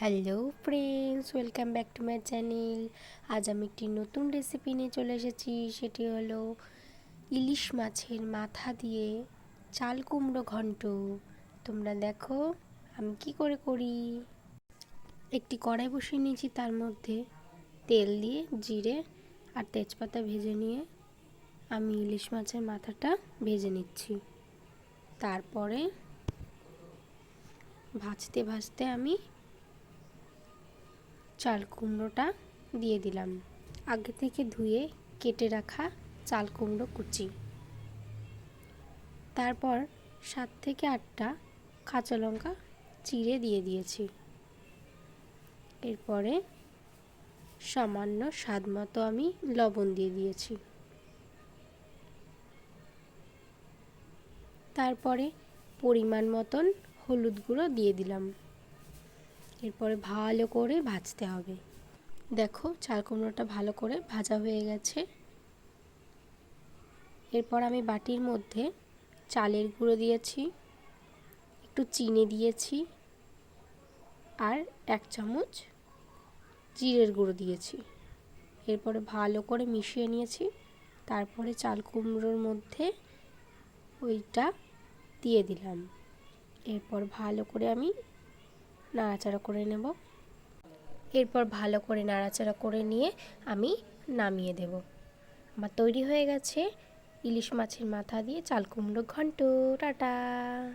Hello friends, welcome back to my channel. আজ আমি একটি নতুন রেসিপি নিয়ে চলে এসেছি। সেটি হলো ইলিশ মাছের মাথা দিয়ে চাল কুমড়ো ঘন্ট। তোমরা দেখো, আমি কি করে করি? একটি কড়াই বসিয়ে নিয়েছি, তার মধ্যে তেল দিয়ে জিরে আর তেজপাতা ভেজে নিয়ে আমি ইলিশ মাছের মাথাটা ভেজে নিচ্ছি। তারপরে ভাজতে ভাজতে আমি চাল কুমড়োটা দিয়ে দিলাম। আগে থেকে ধুয়ে কেটে রাখা চাল কুমড়ো কুচি। তারপর সাত থেকে আটটা কাঁচা লঙ্কা চিড়ে দিয়ে দিয়েছি। এরপরে সামান্য স্বাদ মতো আমি লবণ দিয়ে দিয়েছি। তারপরে পরিমাণ মতন হলুদ গুঁড়ো দিয়ে দিলাম। এরপরে ভালো করে ভাজতে হবে। দেখো চাল কুমড়োটা ভালো করে ভাজা হয়ে গেছে। এরপর আমি বাটির মধ্যে চালের গুঁড়ো দিয়েছি, একটু চিনি দিয়েছি আর এক চামচ জিরের গুঁড়ো দিয়েছি। এরপরে ভালো করে মিশিয়ে নিয়েছি, তারপরে চাল কুমড়োর মধ্যে ওইটা দিয়ে দিলাম। এরপর ভালো করে আমি নাড়াচাড়া করে নেব। এরপর ভালো করে নাড়াচাড়া করে নিয়ে আমি নামিয়ে দেব। আমার তৈরি হয়ে গেছে ইলিশ মাছের মাথা দিয়ে চাল কুমড়ো ঘন্ট। টাটা!